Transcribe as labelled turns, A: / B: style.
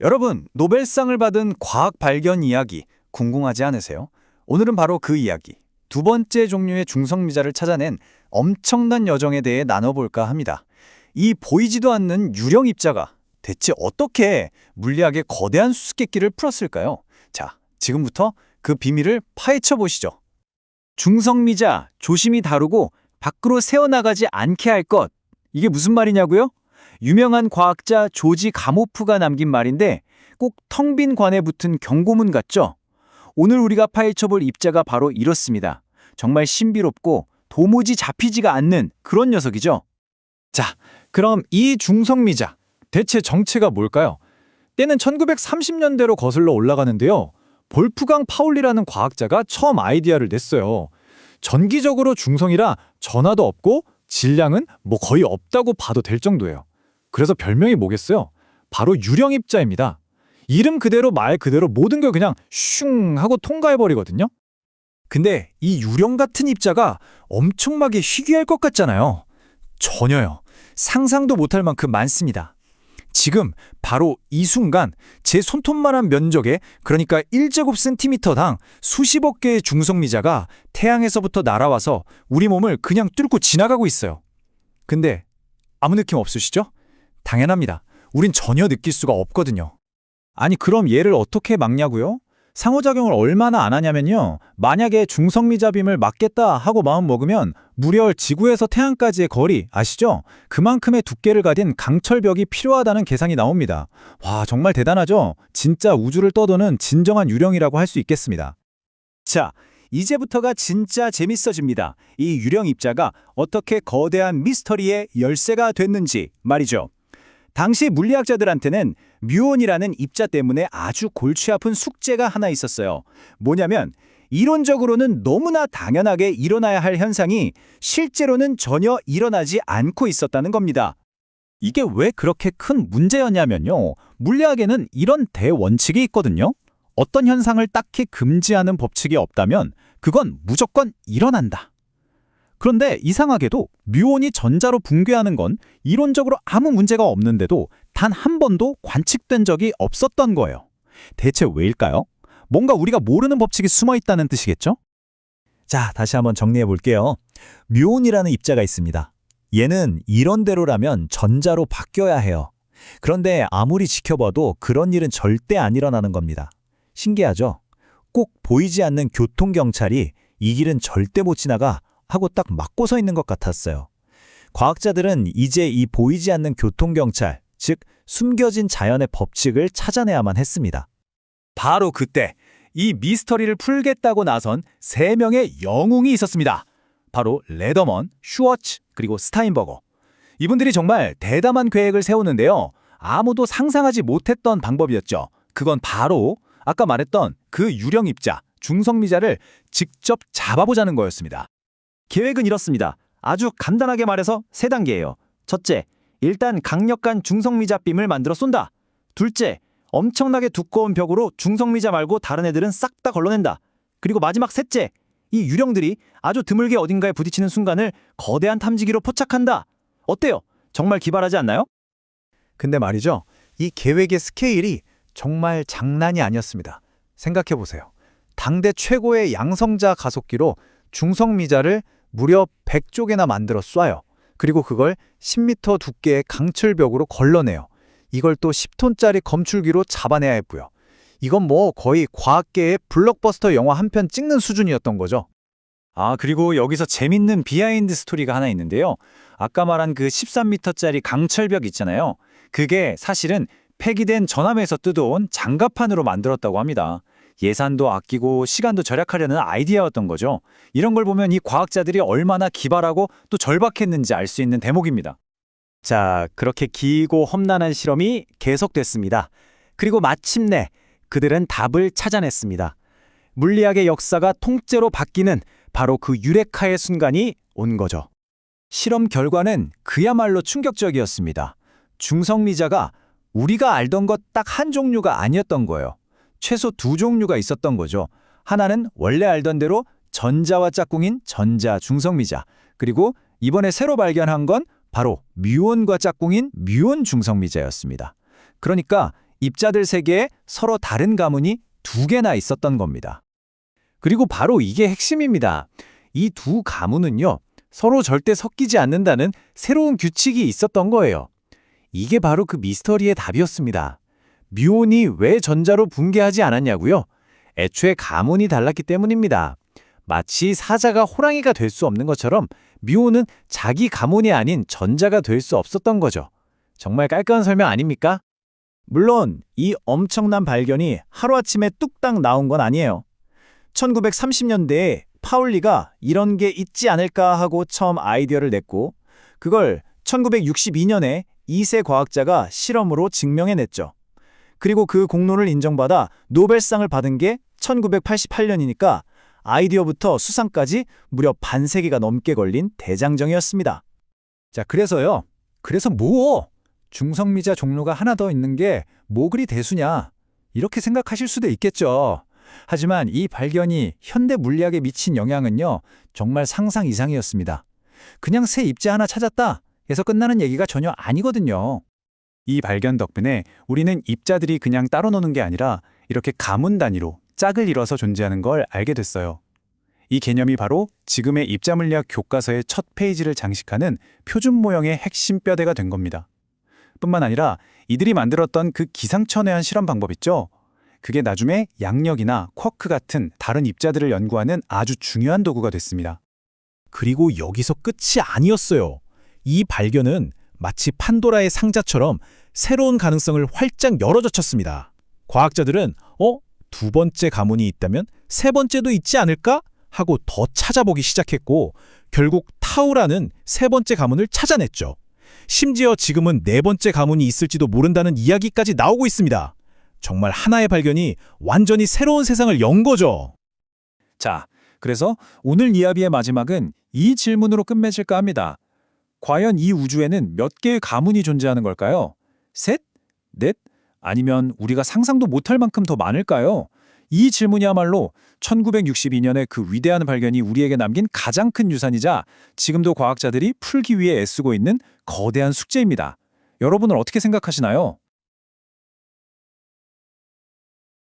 A: 여러분, 노벨상을 받은 과학 발견 이야기 궁금하지 않으세요? 오늘은 바로 그 이야기, 두 번째 종류의 중성미자를 찾아낸 엄청난 여정에 대해 나눠볼까 합니다. 이 보이지도 않는 유령 입자가 대체 어떻게 물리학의 거대한 수수께끼를 풀었을까요? 자, 지금부터 그 비밀을 파헤쳐 보시죠. 중성미자 조심히 다루고 밖으로 새어나가지 않게 할 것. 이게 무슨 말이냐고요? 유명한 과학자 조지 가모프가 남긴 말인데 꼭 텅 빈 관에 붙은 경고문 같죠? 오늘 우리가 파헤쳐볼 입자가 바로 이렇습니다. 정말 신비롭고 도무지 잡히지가 않는 그런 녀석이죠. 자, 그럼 이 중성미자 대체 정체가 뭘까요? 때는 1930년대로 거슬러 올라가는데요. 볼프강 파울리라는 과학자가 처음 아이디어를 냈어요. 전기적으로 중성이라 전하도 없고 질량은 뭐 거의 없다고 봐도 될 정도예요. 그래서 별명이 뭐겠어요? 바로 유령입자입니다. 이름 그대로 말 그대로 모든 걸 그냥 슝 하고 통과해버리거든요. 근데 이 유령 같은 입자가 엄청나게 희귀할 것 같잖아요. 전혀요. 상상도 못할 만큼 많습니다. 지금 바로 이 순간 제 손톱만한 면적에 그러니까 1제곱센티미터당 수십억 개의 중성미자가 태양에서부터 날아와서 우리 몸을 그냥 뚫고 지나가고 있어요. 근데 아무 느낌 없으시죠? 당연합니다. 우린 전혀 느낄 수가 없거든요. 아니 그럼 얘를 어떻게 막냐고요? 상호작용을 얼마나 안 하냐면요. 만약에 중성미자빔을 막겠다 하고 마음 먹으면 무려 지구에서 태양까지의 거리 아시죠? 그만큼의 두께를 가진 강철벽이 필요하다는 계산이 나옵니다. 와 정말 대단하죠? 진짜 우주를 떠도는 진정한 유령이라고 할 수 있겠습니다. 자, 이제부터가 진짜 재밌어집니다. 이 유령 입자가 어떻게 거대한 미스터리의 열쇠가 됐는지 말이죠. 당시 물리학자들한테는 뮤온이라는 입자 때문에 아주 골치 아픈 숙제가 하나 있었어요. 뭐냐면 이론적으로는 너무나 당연하게 일어나야 할 현상이 실제로는 전혀 일어나지 않고 있었다는 겁니다. 이게 왜 그렇게 큰 문제였냐면요. 물리학에는 이런 대원칙이 있거든요. 어떤 현상을 딱히 금지하는 법칙이 없다면 그건 무조건 일어난다. 그런데 이상하게도 뮤온이 전자로 붕괴하는 건 이론적으로 아무 문제가 없는데도 단 한 번도 관측된 적이 없었던 거예요. 대체 왜일까요? 뭔가 우리가 모르는 법칙이 숨어 있다는 뜻이겠죠? 자, 다시 한번 정리해 볼게요. 뮤온이라는 입자가 있습니다. 얘는 이론대로라면 전자로 바뀌어야 해요. 그런데 아무리 지켜봐도 그런 일은 절대 안 일어나는 겁니다. 신기하죠? 꼭 보이지 않는 교통경찰이 이 길은 절대 못 지나가 하고 딱 막고 서 있는 것 같았어요. 과학자들은 이제 이 보이지 않는 교통경찰, 즉 숨겨진 자연의 법칙을 찾아내야만 했습니다. 바로 그때 이 미스터리를 풀겠다고 나선 세 명의 영웅이 있었습니다. 바로 레더먼, 슈워츠, 그리고 스타인버거. 이분들이 정말 대담한 계획을 세우는데요. 아무도 상상하지 못했던 방법이었죠. 그건 바로 아까 말했던 그 유령 입자, 중성미자를 직접 잡아보자는 거였습니다. 계획은 이렇습니다. 아주 간단하게 말해서 세 단계예요. 첫째, 일단 강력한 중성미자 빔을 만들어 쏜다. 둘째, 엄청나게 두꺼운 벽으로 중성미자 말고 다른 애들은 싹 다 걸러낸다. 그리고 마지막 셋째, 이 유령들이 아주 드물게 어딘가에 부딪히는 순간을 거대한 탐지기로 포착한다. 어때요? 정말 기발하지 않나요? 근데 말이죠. 이 계획의 스케일이 정말 장난이 아니었습니다. 생각해 보세요. 당대 최고의 양성자 가속기로 중성미자를 무려 100쪽이나 만들어 쏴요. 그리고 그걸 10m 두께의 강철벽으로 걸러내요. 이걸 또 10톤짜리 검출기로 잡아내야 했고요. 이건 뭐 거의 과학계의 블록버스터 영화 한 편 찍는 수준이었던 거죠. 아, 그리고 여기서 재밌는 비하인드 스토리가 하나 있는데요. 아까 말한 그 13m짜리 강철벽 있잖아요. 그게 사실은 폐기된 전함에서 뜯어온 장갑판으로 만들었다고 합니다. 예산도 아끼고 시간도 절약하려는 아이디어였던 거죠. 이런 걸 보면 이 과학자들이 얼마나 기발하고 또 절박했는지 알 수 있는 대목입니다. 자, 그렇게 길고 험난한 실험이 계속됐습니다. 그리고 마침내 그들은 답을 찾아냈습니다. 물리학의 역사가 통째로 바뀌는 바로 그 유레카의 순간이 온 거죠. 실험 결과는 그야말로 충격적이었습니다. 중성미자가 우리가 알던 것 딱 한 종류가 아니었던 거예요. 최소 두 종류가 있었던 거죠. 하나는 원래 알던 대로 전자와 짝꿍인 전자 중성미자, 그리고 이번에 새로 발견한 건 바로 뮤온과 짝꿍인 뮤온 중성미자였습니다. 그러니까 입자들 세계에 서로 다른 가문이 두 개나 있었던 겁니다. 그리고 바로 이게 핵심입니다. 이 두 가문은요, 서로 절대 섞이지 않는다는 새로운 규칙이 있었던 거예요. 이게 바로 그 미스터리의 답이었습니다. 뮤온이 왜 전자로 붕괴하지 않았냐고요? 애초에 가문이 달랐기 때문입니다. 마치 사자가 호랑이가 될 수 없는 것처럼 뮤온은 자기 가문이 아닌 전자가 될 수 없었던 거죠. 정말 깔끔한 설명 아닙니까?
B: 물론 이 엄청난 발견이 하루아침에 뚝딱 나온 건 아니에요. 1930년대에 파울리가 이런 게 있지 않을까 하고 처음 아이디어를 냈고 그걸 1962년에 이세 과학자가 실험으로 증명해냈죠. 그리고 그 공로를 인정받아 노벨상을 받은 게 1988년이니까 아이디어부터 수상까지 무려 반세기가 넘게 걸린 대장정이었습니다.
A: 자, 그래서요. 그래서 뭐? 중성미자 종류가 하나 더 있는 게 뭐 그리 대수냐? 이렇게 생각하실 수도 있겠죠. 하지만 이 발견이 현대 물리학에 미친 영향은요. 정말 상상 이상이었습니다. 그냥 새 입자 하나 찾았다 해서 끝나는 얘기가 전혀 아니거든요. 이 발견 덕분에 우리는 입자들이 그냥 따로 노는 게 아니라 이렇게 가문 단위로 짝을 이뤄서 존재하는 걸 알게 됐어요. 이 개념이 바로 지금의 입자물리학 교과서의 첫 페이지를 장식하는 표준 모형의 핵심 뼈대가 된 겁니다. 뿐만 아니라 이들이 만들었던 그 기상천외한 실험 방법 있죠? 그게 나중에 양력이나 쿼크 같은 다른 입자들을 연구하는 아주 중요한 도구가 됐습니다.
B: 그리고 여기서 끝이 아니었어요. 이 발견은 마치 판도라의 상자처럼 새로운 가능성을 활짝 열어젖혔습니다. 과학자들은 어? 두 번째 가문이 있다면 세 번째도 있지 않을까? 하고 더 찾아보기 시작했고 결국 타우라는 세 번째 가문을 찾아냈죠. 심지어 지금은 네 번째 가문이 있을지도 모른다는 이야기까지 나오고 있습니다. 정말 하나의 발견이 완전히 새로운 세상을 연 거죠.
A: 자, 그래서 오늘 이야기의 마지막은 이 질문으로 끝맺을까 합니다. 과연 이 우주에는 몇 개의 가문이 존재하는 걸까요? 셋? 넷? 아니면 우리가 상상도 못할 만큼 더 많을까요? 이 질문이야말로 1962년의 그 위대한 발견이 우리에게 남긴 가장 큰 유산이자 지금도 과학자들이 풀기 위해 애쓰고 있는 거대한 숙제입니다. 여러분은 어떻게 생각하시나요?